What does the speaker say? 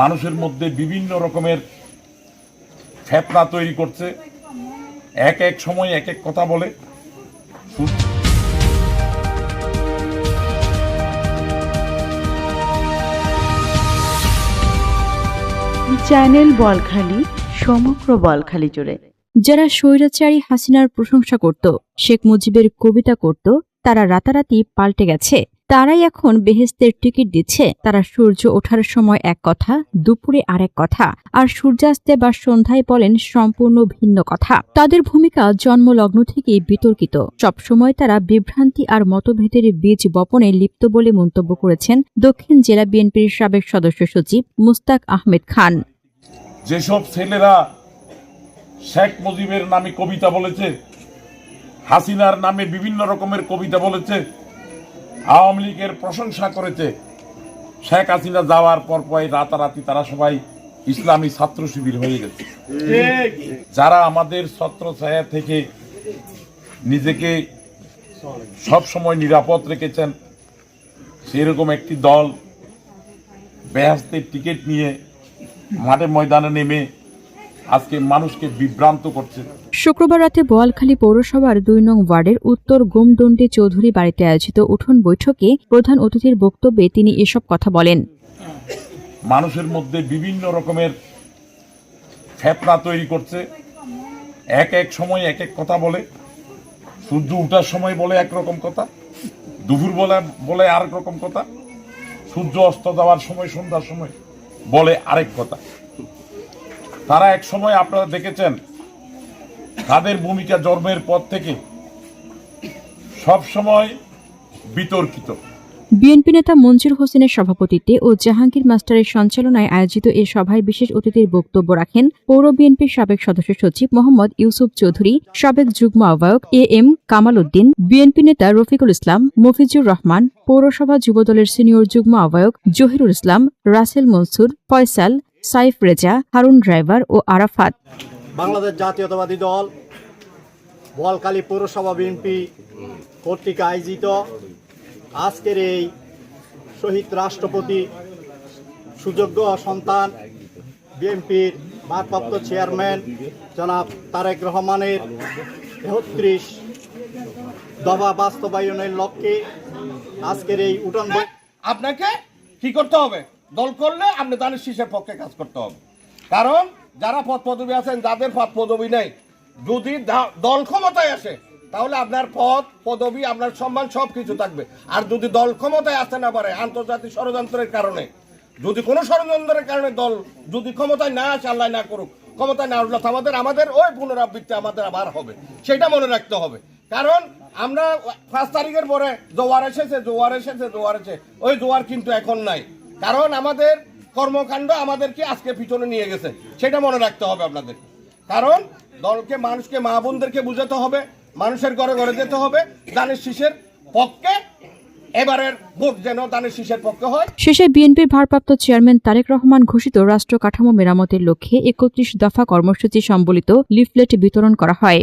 মানুষের মধ্যে বিভিন্ন রকমের ফেতনা তৈরি করছে। এক এক সময় এক এক কথা বলে। চ্যানেল বলখালি, সমগ্র বলখালি জুড়ে। যারা স্বৈরাচারী হাসিনার প্রশংসা করত, শেখ মুজিবের কবিতা করত, তারা রাতারাতি পাল্টে গেছে। তারাই এখন বেহেস্তের টিকিট দিচ্ছে। তারা সূর্য ওঠার সময় এক কথা, দুপুরে আরেক কথা। আর সূর্যাস্তে বা সন্ধ্যায় বলেন সম্পূর্ণ ভিন্ন কথা। তাদের ভূমিকা জন্মলগ্ন থেকেই বিতর্কিত। সবসময় তারা বিভ্রান্তি আর মতভেদের বীজ বপনে লিপ্ত বলে মন্তব্য করেছেন দক্ষিণ জেলা বিএনপির সাবেক সদস্য সচিব মুস্তাক আহমেদ খান। যেসব ছেলেরা শেখ মুজিবের নামে কবিতা বলেছে, হাসিনার নামে বিভিন্ন রকমের কবিতা বলেছে আওয়ামী লীগের প্রশংসা করেছে। শেখ হাসিনা যাওয়ার পর পরে রাতারাতি তারা সবাই ইসলামী ছাত্র শিবির হয়ে গেছে। যারা আমাদের ছত্র ছায়া থেকে নিজেকে সব সময় নিরাপদ রেখেছেন, সেরকম একটি দল বেহাস্তের টিকিট নিয়ে মাঠে ময়দানে নেমে আজকে মানুষকে বিভ্রান্ত করছে। শুক্রবার রাতে বোয়ালখালী পৌরসভার দুই নং ওয়ার্ডের উত্তর গোমদণ্ডী চৌধুরী বাড়িতে আয়োজিত উঠোন বৈঠকে প্রধান অতিথির বক্তব্যে তিনি এসব কথা বলেন। মানুষের মধ্যে বিভিন্ন রকমের ফেতনা তৈরি করছে। এক এক সময় এক এক কথা বলে। সূর্য উঠার সময় বলে এক রকম কথা। দুপুর বলে বলে আরেক রকম কথা। সূর্য অস্ত যাওয়ার সময় সন্ধ্যার সময় বলে আরেক কথা। তারা এক সময় আপনারা দেখেছেন, তাদের ভূমিকা জন্মের পর থেকে সব সময় বিতর্কিত। বিএনপি নেতা মঞ্জুর হোসেনের সভাপতিত্বে ও জাহাঙ্গীর মাস্টারের সঞ্চালনায় আয়োজিত এ সভায় বিশেষ অতিথির বক্তব্য রাখেন পৌর বিএনপির সাবেক সদস্য সচিব মোহাম্মদ ইউসুফ চৌধুরী, সাবেক যুগ্ম আহ্বায়ক A M Kamal Uddin BNP নেতা রফিকুল ইসলাম, মফিজুর রহমান, পৌরসভা যুবদলের সিনিয়র যুগ্ম আহ্বায়ক জহিরুল ইসলাম, রাসেল মনসুর, ফয়সাল সাইফ রেজা হারুন ড্রাইভার ও আরাফাত। বাংলাদেশ জাতীয়তাবাদী দল বোয়ালখালী পৌরসভা বিএনপি কর্তৃক আয়োজিত আজকের এই শহীদ রাষ্ট্রপতি সুযোগ্য সন্তান বিএনপির ভারপ্রাপ্ত চেয়ারম্যান জনাব তারেক রহমানের তেহত্রিশ দফা বাস্তবায়নের লক্ষ্যে আজকের এই উঠান আপনাকে কি করতে হবে? দল করলে আপনি দানের শীষের পক্ষে কাজ করতে হবে। কারণ যারা পদ পদবি আছেন, যাদের পদ পদবি নেই, যদি দল ক্ষমতায় আসে, তাহলে আপনার পদ, পদবি, আপনার সম্মান সব কিছু থাকবে। আর যদি দল ক্ষমতায় আসতে না পারে, আন্তর্জাতিক ষড়যন্ত্রের কারণে, যদি কোনো ষড়যন্ত্রের কারণে দল যদি ক্ষমতায় না আসে, আল্লাহ না করুক, ক্ষমতায় না আসলে আমাদের আমাদের ওই পুনরাবৃত্তি আমাদের আবার হবে। সেটা মনে রাখতে হবে। কারণ আমরা পাঁচ তারিখের পরে জোয়ার এসেছে জোয়ার এসেছে জোয়ার এসেছে ওই জোয়ার কিন্তু এখন নাই। কারণ আমাদের কর্মকাণ্ড আমাদেরকে আজকে পিছনে নিয়ে গেছে। সেটা মনে রাখতে হবে আপনাদের। কারণ দলকে মানুষকে মা বোনদেরকে বুঝাতে হবে মানুষের ঘরে ঘরে যেতে হবে দানের শীষের পক্ষে এবারের ভোট যেন দানের শীষের পক্ষে হয়। শেষে বিএনপির ভারপ্রাপ্ত চেয়ারম্যান তারেক রহমান ঘোষিত রাষ্ট্র কাঠামো মেরামতের লক্ষ্যে একত্রিশ দফা কর্মসূচি সম্বলিত লিফলেট বিতরণ করা হয়।